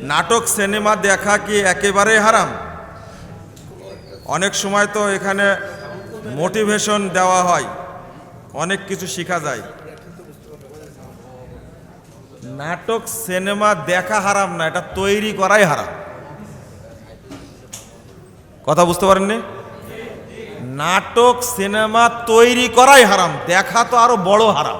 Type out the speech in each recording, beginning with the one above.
নাটক, সিনেমা দেখা কি একেবারেই হারাম? অনেক সময় তো এখানে মোটিভেশন দেওয়া হয়, অনেক কিছু শেখা যায়। নাটক, সিনেমা দেখা হারাম না, এটা তৈরি করাই হারাম। কথা বুঝতে পারেননি? নাটক, সিনেমা তৈরি করাই হারাম, দেখা তো আরও বড় হারাম।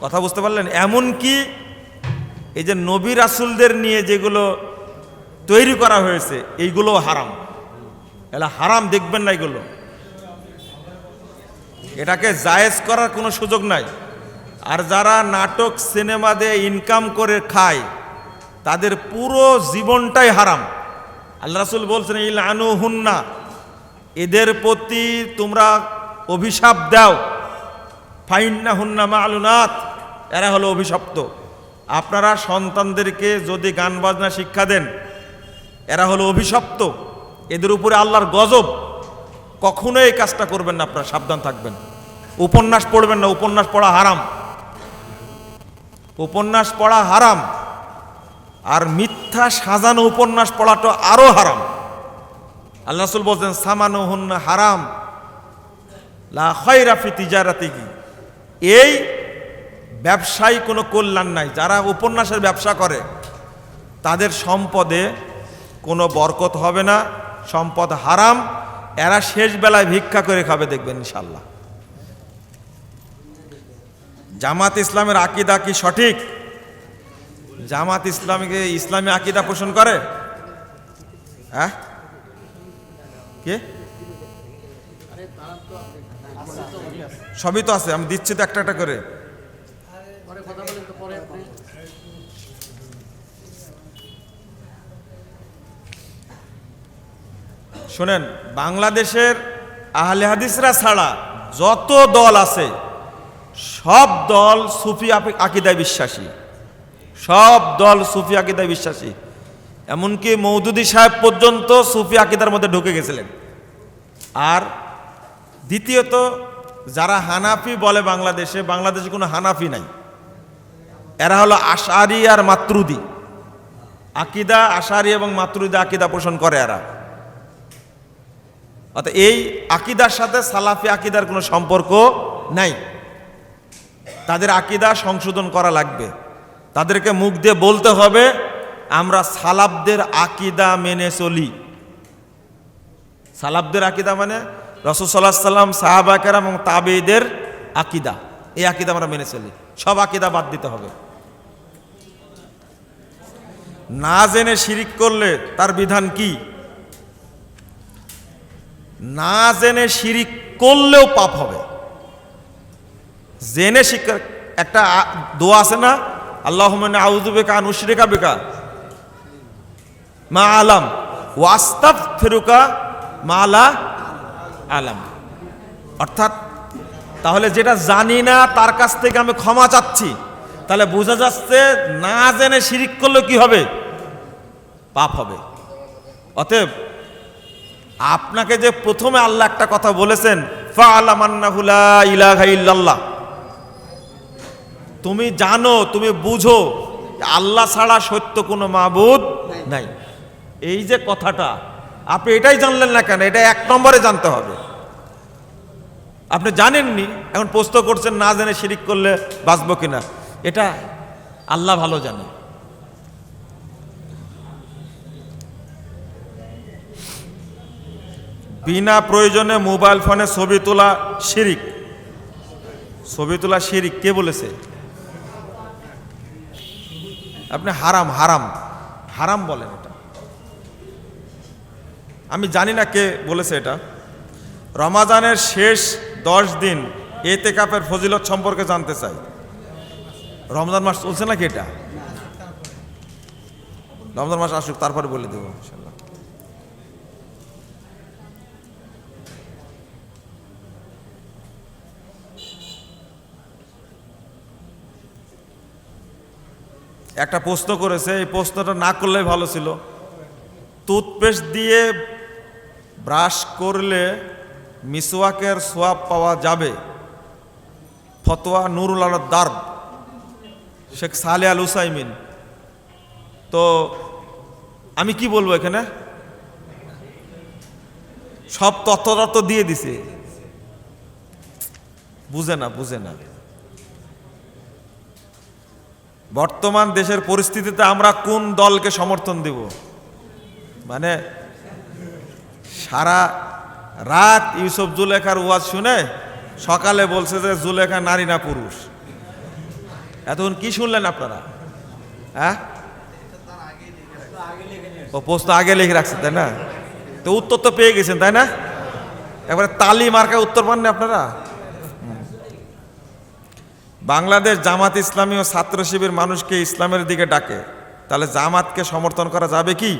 কথা বুঝতে পারলেন? এমন কি এই যে নবী রাসুলদের নিয়ে যেগুলো তৈরি করা হয়েছে এইগুলো হারাম। এলা হারাম দেখবেন না এগুলো। এটাকে জায়েজ করার কোনো সুযোগ নাই। আর যারা নাটক, সিনেমা দিয়ে ইনকাম করে খায়, তাদের পুরো জীবনটাই হারাম। আল্লাহ রাসুল বলছেন ইল আনু হুন্না এদের প্রতি তোমরা অভিশাপ দাও। ফাইন্না হুন্না মালুনাথ এরা হলো অভিশপ্ত। আপনারা সন্তানদেরকে যদি গান বাজনা শিক্ষা দেন, এরা হলো অভিশপ্ত। এদের উপরে আল্লাহর গজব। কখনো এই কাজটা করবেন না, আপনারা সাবধান থাকবেন। উপন্যাস পড়বেন না, উপন্যাস পড়া হারাম। উপন্যাস পড়া হারাম। আর মিথ্যা সাজানো উপন্যাস পড়াটা আরও হারাম। আল্লাহ রাসূল বলছেন সামানো হুন্না হারাম। লা খয়রাফি তিজারাতি এই ব্যবসায়ী কোনো কল্যাণ নাই, যারা উপন্যাসের ব্যবসা করে, তাদের সম্পদে কোনো বরকত হবে না, সম্পদ হারাম, এরা শেষ বেলায় ভিক্ষা করে খাবে দেখবেন ইনশাল্লাহ জামাত ইসলামের আকিদা কি সঠিক? জামাত ইসলামীকে ইসলামী আকিদা পোষণ করে? হ্যাঁ? কে? সবই তো আছে, আমি দিচ্ছি তো একটা একটা করে। শোনেন, বাংলাদেশের আহলে হাদিসরা ছাড়া যত দল আছে, সব দল সুফি আকি- আকিদায় বিশ্বাসী। সব দল সুফি আকিদায় বিশ্বাসী। এমনকি মৌদুদি সাহেব পর্যন্ত সুফি আকিদার মধ্যে ঢুকে গেছিলেন। আর দ্বিতীয়ত, যারা হানাফি বলে বাংলাদেশে বাংলাদেশে কোনো হানাফি নাই। এরা হলো আশারি আর মাতৃদি আকিদা, আশারি এবং মাতৃদি আকিদা পোষণ করে এরা। অর্থাৎ এই আকিদার সাথে সালাফি আকিদার কোনো সম্পর্ক নাই। তাদের আকিদা সংশোধন করা লাগবে। তাদেরকে মুখ দিয়ে বলতে হবে, আমরা সালাবদের আকিদা মেনে চলি। সালাবদের আকিদা মানে রসুল সাল্লাহ সাল্লাম সাহাবাকের এবং তাবেদের আকিদা। এই আকিদা আমরা মেনে চলি। সব আকিদা বাদ দিতে হবে। না জেনে শিরিক করলে তার বিধান কি? না জেনে শিরিক করলেও পাপ হবে। জেনে শিক্ষা একটা দোয়া আছে না? আল্লাহ আউদু বেকা আনুশ্রিকা বেকা। মা আলাম। ওয়াস্তাফ ফেরুকা মা আলা আলাম। অর্থাৎ তাহলে যেটা জানি না, তার কাছ থেকে আমি ক্ষমা চাচ্ছি। তাহলে বোঝা যাচ্ছে না জেনে শিরিক করলে কি হবে? পাপ হবে। অতএব আপনাকে যে প্রথমে আল্লাহ একটা কথা বলেছেন তুমি জানো, তুমি বুঝো, আল্লাহ ছাড়া সত্য কোনো মাবুদ নাই। এই যে কথাটা, আপনি এটাই জানলেন না কেন? এটা এক নম্বরে জানতে হবে। আপনি জানেননি, এখন প্রশ্ন করছেন না জেনে শিরিক করলে বাঁচবো কিনা? এটা আল্লাহ ভালো জানে। বিনা প্রয়োজনে মোবাইল ফোনে ছবি তোলা শিরিক। ছবি তোলা শিরিক, কে বলেছে? আপনি হারাম হারাম হারাম বলেন এটা। আমি জানি না কে বলেছে এটা। রমাজানের শেষ দশ দিন এতে কাপের ফজিলত সম্পর্কে জানতে চাই। রমজান মাস চলছে নাকি এটা? রমজান মাস আসুক, তারপরে বলে দেবো একটা প্রশ্ন করেছে, এই প্রশ্নটা না করলেই ভালো ছিল। টুথপেস্ট দিয়ে ব্রাশ করলে মিসওয়াকের সোয়াব পাওয়া যাবে। ফতোয়া নুরুল আল দার্ব। শেখ সালে আল হুসাইমিন। তো আমি কি বলব এখানে? সব তথ্য তথ্য দিয়ে দিছে। বুঝে না বুঝে না। বর্তমান দেশের পরিস্থিতিতে আমরা কোন দলকে সমর্থন দিব? মানে সারা রাত ইউসুফ জুলেখার ওয়াজ শুনে সকালে বলছে যে জুলেখা নারী না পুরুষ। এতক্ষণ কি শুনলেন আপনারা? হ্যাঁ? ও প্রশ্ন আগে লিখে রাখছে, তাই না? তো উত্তর তো পেয়ে গেছেন, তাই না? একবারে তালি মার্কা উত্তর পাননি আপনারা? বাংলাদেশ জামাত ইসলামী ও ছাত্র শিবির মানুষকে ইসলামের দিকে ডাকে। তাহলে জামাতকে সমর্থন করা যাবে কি?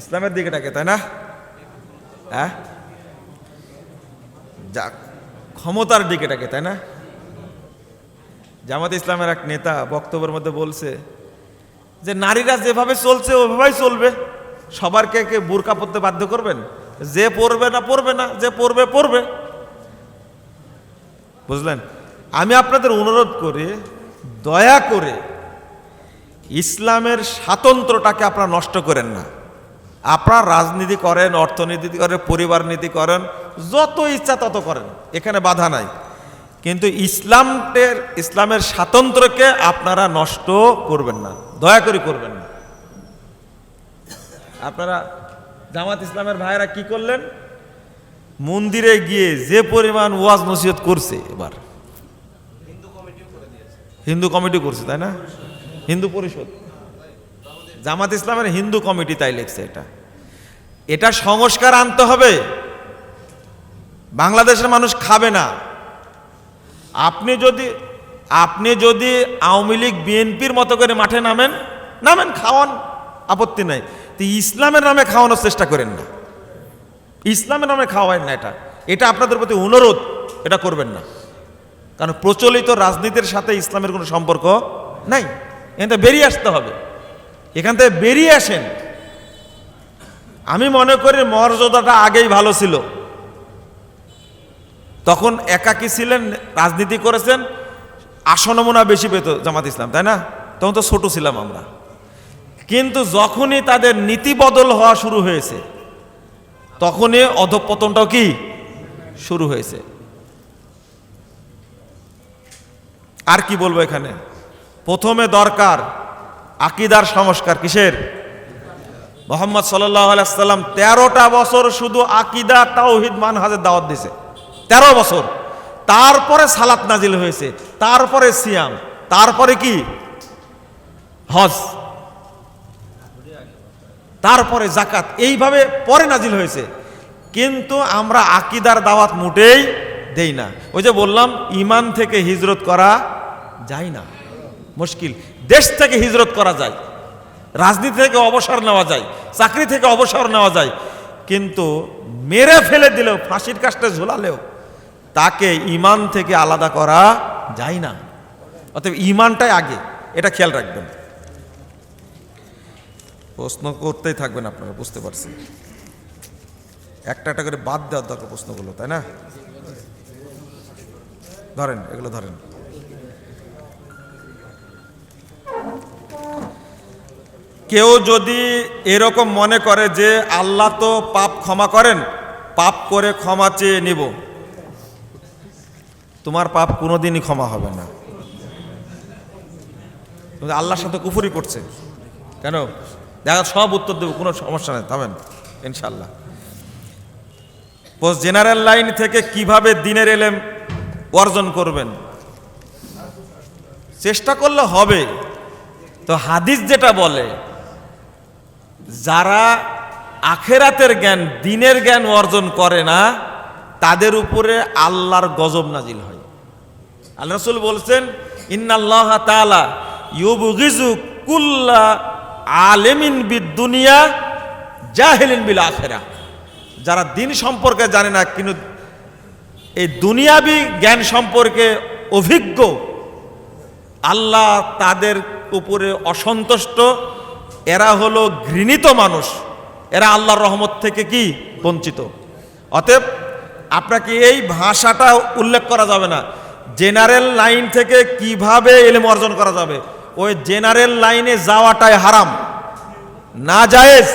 ইসলামের দিকে ডাকে, তাই না? হ্যাঁ? ক্ষমতার দিকে ডাকে, তাই না? জামাত ইসলামের এক নেতা বক্তব্যের মধ্যে বলছে যে নারীরা যেভাবে চলছে ওইভাবেই চলবে। সবারকে কে বোরকা পরতে বাধ্য করবেন? যে পড়বে না পড়বে না, যে পড়বে পড়বে বুঝলেন? আমি আপনাদের অনুরোধ করি, দয়া করে ইসলামের স্বাতন্ত্রটাকে আপনারা নষ্ট করেন না। আপনারা রাজনীতি করেন, অর্থনীতি করেন, পরিবার নীতি করেন, যত ইচ্ছা তত করেন। এখানে বাধা নাই। কিন্তু ইসলামের ইসলামের স্বাতন্ত্র্যকে আপনারা নষ্ট করবেন না। দয়া করে করবেন না। আপনারা জামাত ইসলামের ভাইয়েরা কি করলেন? মন্দিরে গিয়ে যে পরিমাণ ওয়াজ নসিহত করছে এবার। হিন্দু কমিটি করছে, তাই না? হিন্দু পরিষদ। জামাত ইসলামের হিন্দু কমিটি তাই লেখছে এটা। এটা সংস্কার আনতে হবে। বাংলাদেশের মানুষ খাবে না। আপনি যদি আপনি যদি আওয়ামী লীগ, বিএনপির মতো করে মাঠে নামেন নামেন, খাওয়ান আপত্তি নাই। তো ইসলামের নামে খাওয়ানোর চেষ্টা করেন না। ইসলামের নামে খাওয়ায় না এটা। এটা আপনাদের প্রতি অনুরোধ, এটা করবেন না। কারণ প্রচলিত রাজনীতির সাথে ইসলামের কোনো সম্পর্ক নাই। এখান থেকে বেরিয়ে আসতে হবে। এখান থেকে বেরিয়ে আসেন। আমি মনে করি মর্যাদাটা আগেই ভালো ছিল। তখন একাকী ছিলেন, রাজনীতি করেছেন আসনমনা বেশি পেত জামাত ইসলাম, তাই না? তখন তো ছোট ছিলাম আমরা। কিন্তু যখনই তাদের নীতি বদল হওয়া শুরু হয়েছে, তখনই অধপতনটাও কি? শুরু হয়েছে। আর কি বলব এখানে? প্রথমে দরকার আকিদার সংস্কার কিসের? মোহাম্মদ সাল্লাম তেরোটা বছর শুধু আকিদা, তাওহিদ, মানহাজের দাওয়াত দিছে। তেরো বছর। তারপরে সালাত নাজিল হয়েছে, তারপরে সিয়াম, তারপরে কি? হজ, তারপরে জাকাত এইভাবে পরে নাজিল হয়েছে। কিন্তু আমরা আকিদার দাওয়াত মোটেই দেই না। ওই যে বললাম ইমান থেকে হিজরত করা যায় না। মুশকিল। দেশ থেকে হিজরত করা যায়। রাজনীতি থেকে অবসর নেওয়া যায়। চাকরি থেকে অবসর নেওয়া যায়। কিন্তু মেরে ফেলে দিলেও, ফাঁসির কাজটা ঝোলালেও তাকে ইমান থেকে আলাদা করা যায় না। অতএব ইমানটাই আগে, এটা খেয়াল রাখবেন। প্রশ্ন করতেই থাকবেন আপনারা, বুঝতে পারছেন একটা একটা করে বাদ দেওয়ার দরকার প্রশ্নগুলো, তাই না? ধরেন, এগুলো ধরেন। কেউ যদি এরকম মনে করে যে আল্লাহ তো পাপ ক্ষমা করেন, পাপ করে ক্ষমা চেয়ে নিব। তোমার পাপ কোনোদিনই ক্ষমা হবে না। তুমি আল্লাহর সাথে কুফুরি করছে। কেন? দেখা সব উত্তর দেবো, কোনো সমস্যা নেই, থামেন ইনশাল্লাহ পোস্ট জেনারেল লাইন থেকে কীভাবে দিনের এলেম অর্জন করবেন? চেষ্টা করলে হবে। তো হাদিস যেটা বলে, যারা আখেরাতের জ্ঞান দিনের জ্ঞান অর্জন করে না তাদের উপরে আল্লাহর গজব নাজিল হয়। আল্লাহ রসুল বলছেন, ইন্নাল্লাহ ইউবগিজু কুল্লা আলেমিন বিদ দুনিয়া জাহেলিন বিল আখেরা যারা দিন সম্পর্কে জানে না, কিন্তু এই দুনিয়াবি জ্ঞান সম্পর্কে অভিজ্ঞ, আল্লাহ তাদের উপরে অসন্তুষ্ট। এরা হলো ঘৃণিত মানুষ। এরা আল্লাহর রহমত থেকে কি? বঞ্চিত। অতএব আপনাকে এই ভাষাটা উল্লেখ করা যাবে না। জেনারেল লাইন থেকে কীভাবে এলেম অর্জন করা যাবে? ওই জেনারেল লাইনে যাওয়াটাই হারাম। না জায়েজ।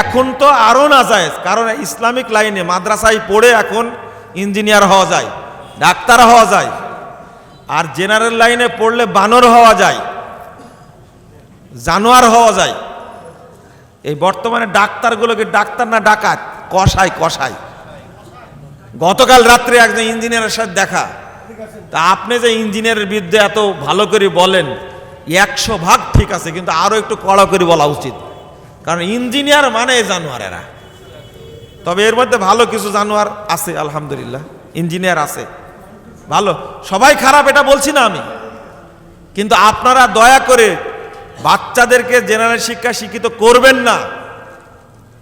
এখন তো আরও না জায়েজ, কারণ ইসলামিক লাইনে মাদ্রাসায় পড়ে এখন ইঞ্জিনিয়ার হওয়া যায়, ডাক্তার হওয়া যায়, আর জেনারেল লাইনে পড়লে বানর হওয়া যায়, জানোয়ার হওয়া যায়। এই বর্তমানে ডাক্তারগুলোকে ডাক্তার না ডাকাত, কষায় কষায়। গতকাল রাত্রে একজন ইঞ্জিনিয়ারের সাথে দেখা। তা আপনি যে ইঞ্জিনিয়ারের বিরুদ্ধে এত ভালো করে বলেন, একশো ভাগ ঠিক আছে, কিন্তু আরও একটু কড়া করে বলা উচিত। কারণ ইঞ্জিনিয়ার মানে জানোয়ার এরা তবে এর মধ্যে ভালো কিছু জানোয়ার আছে, আলহামদুলিল্লাহ। ইঞ্জিনিয়ার আছে। ভালো। সবাই খারাপ, এটা বলছি না আমি। কিন্তু আপনারা দয়া করে বাচ্চাদেরকে জেনারেল শিক্ষা শিক্ষিত করবেন না।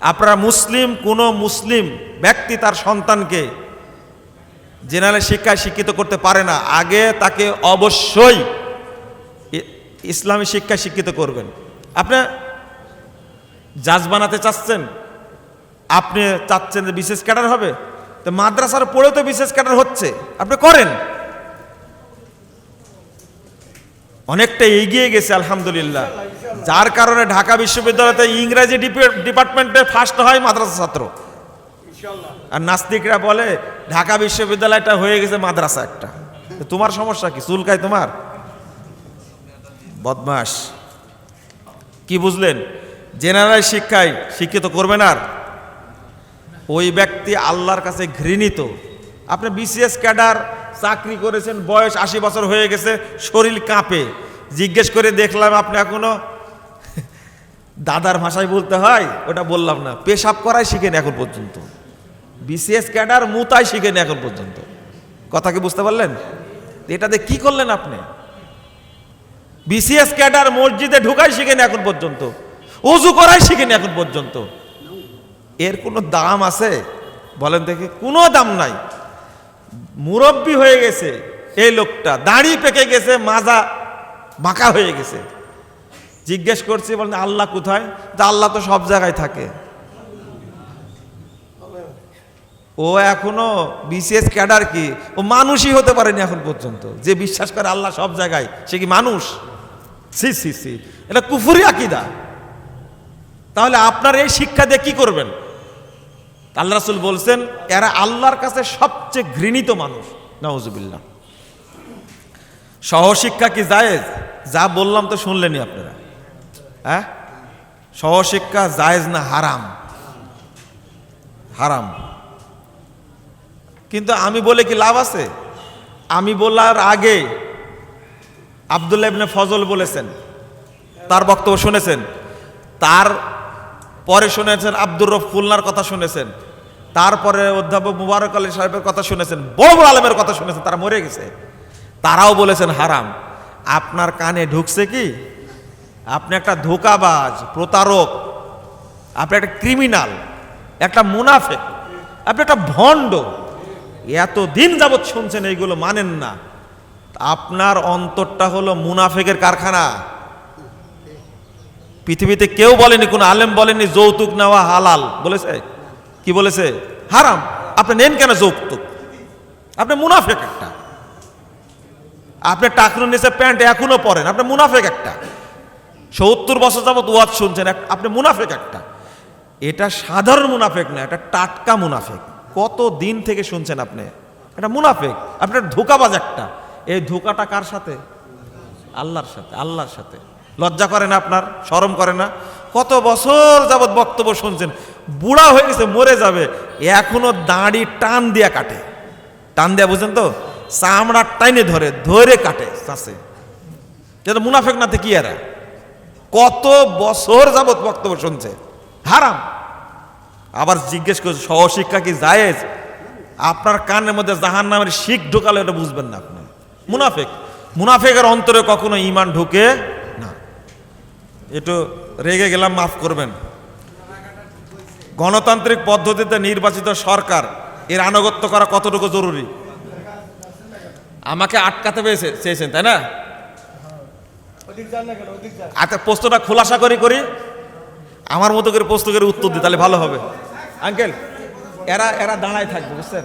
আপনারা মুসলিম, কোনো মুসলিম ব্যক্তি তার সন্তানকে জেনারেল শিক্ষায় শিক্ষিত করতে পারে না। আগে তাকে অবশ্যই ইসলামী শিক্ষায় শিক্ষিত করবেন। আপনি জাজ বানাতে চাচ্ছেন, আপনি চাচ্ছেন যে বিশেষ ক্যাডার হবে, তো মাদ্রাসার পড়েও তো বিশেষ ক্যাডার হচ্ছে, আপনি করেন। অনেকটা এগিয়ে গেছে, আলহামদুলিল্লাহ। যার কারণে ঢাকা বিশ্ববিদ্যালয়তে ইংরেজি ডিপে- ডিপার্টমেন্টে ফার্স্ট হয় মাদ্রাসা ছাত্র। আর নাস্তিকরা বলে ঢাকা বিশ্ববিদ্যালয়টা হয়ে গেছে মাদ্রাসা একটা। তোমার সমস্যা কি? চুলকায় তোমার? বদমাস। কি বুঝলেন? জেনারেল শিক্ষায় শিক্ষিত করবেন আর। ওই ব্যক্তি আল্লাহর কাছে ঘৃণিত। আপনি বিসিএস ক্যাডার চাকরি করেছেন বয়স আশি বছর হয়ে গেছে শরীর কাঁপে। জিজ্ঞেস করে দেখলাম আপনি এখনও দাদার ভাষায় বলতে হয়, ওটা বললাম না। পেশাব করাই শিখেন এখন পর্যন্ত। বিসিএস ক্যাডার মুতাই শিখেন এখন পর্যন্ত। কথা কি বুঝতে পারলেন? এটাতে কি করলেন আপনি? বিসিএস ক্যাডার মসজিদে ঢুকাই শিখেন এখন পর্যন্ত। অজু করাই শিখেন এখন পর্যন্ত। এর কোনো দাম আছে? বলেন দেখে। কোনো দাম নাই। মুরব্বী হয়ে গেছে এই লোকটা। দাড়ি পেকে গেছে, মাজা বাঁকা হয়ে গেছে। জিজ্ঞেস করছি, বলেন, আল্লাহ কোথায়? তা আল্লাহ তো সব জায়গায় থাকে। ও এখনও বিশেষ ক্যাডার কি? ও মানুষই হতে পারেনি এখন পর্যন্ত। যে বিশ্বাস করে আল্লাহ সব জায়গায়, সে কি মানুষ? সি সি সি। এটা কুফুরি আকিদা। তাহলে আপনার এই শিক্ষা দিয়ে কি করবেন? আল্লাহ রাসুল বলছেন, এরা আল্লাহর কাছে সবচেয়ে ঘৃণিত মানুষ। নওয়াজুবিল্লাহ সহশিক্ষা কি জায়েজ? যা বললাম তো শুনলেনি আপনারা। হ্যাঁ? সহশিক্ষা জায়েজ না হারাম? হারাম। কিন্তু আমি বলে কি লাভ আছে? আমি বলার আগে আবদুল্লাহ ইবনে ফজল বলেছেন, তার বক্তব্য শুনেছেন, তার পরে শুনেছেন আব্দুর রফ খুলনার কথা শুনেছেন তারপরে অধ্যাপক মুবারক আলী সাহেবের কথা শুনেছেন বড় আলমের কথা শুনেছেন, তারা মরে গেছে। তারাও বলেছেন হারাম। আপনার কানে ঢুকছে কি? আপনি একটা ধোকাবাজ, প্রতারক, আপনি একটা ক্রিমিনাল একটা মুনাফেক, আপনি একটা ভণ্ড। এত দিন যাবৎ শুনছেন এইগুলো মানেন না। আপনার অন্তরটা হলো মুনাফেকের কারখানা। পৃথিবীতে কেউ বলেনি, কোনো আলেম বলেনি, যৌতুক নেওয়া হালাল। বলেছে? কি বলেছে? হারাম। আপনি নেন কেন যৌতুক? আপনি মুনাফেক একটা। আপনি টাকনুর নিচে প্যান্ট এখনও পরেন, আপনি মুনাফেক একটা। সত্তর বছর যাবৎ ওয়াজ শুনছেন। আপনি মুনাফেক একটা। এটা সাধারণ মুনাফেক না, এটা টাটকা মুনাফেক। কত দিন থেকে শুনছেন আপনি? এটা মুনাফেক। আপনার ধোকাবাজ একটা। এই ধোকাটা কার সাথে? আল্লাহর সাথে আল্লাহর সাথে। লজ্জা করে না আপনার? শরম করে না? কত বছর যাবৎ বক্তব্য শুনছেন? বুড়া হয়ে গেছে, মরে যাবে। এখনও দাঁড়ি টান দিয়া কাটে। টান দেয়া, বুঝছেন তো? চামড়া টাইনে ধরে ধরে কাটে চাষে। মুনাফেক নাতে কি এরা? কত বছর যাবৎ বক্তব্য শুনছে। হারাম। আবার জিজ্ঞেস করছে, সহশিক্ষা কি জায়েজ? আপনার কানের মধ্যে জাহান নামের শিখ ঢোকালে এটা বুঝবেন না আপনি। মুনাফেক। মুনাফেকের অন্তরে কখনো ইমান ঢুকে না। একটু রেগে গেলাম, মাফ করবেন। গণতান্ত্রিক পদ্ধতিতে নির্বাচিত সরকার, এর আনুগত্য করা কতটুকু জরুরি? আমাকে আটকাতে পেয়েছে চেয়েছেন, তাই না? আচ্ছা প্রশ্নটা খোলাসা করি করি। আমার মতো করে প্রশ্ন করে উত্তর দিই, তাহলে ভালো হবে। আঙ্কেল, এরা এরা দাঁড়ায় থাকবে, বুঝছেন?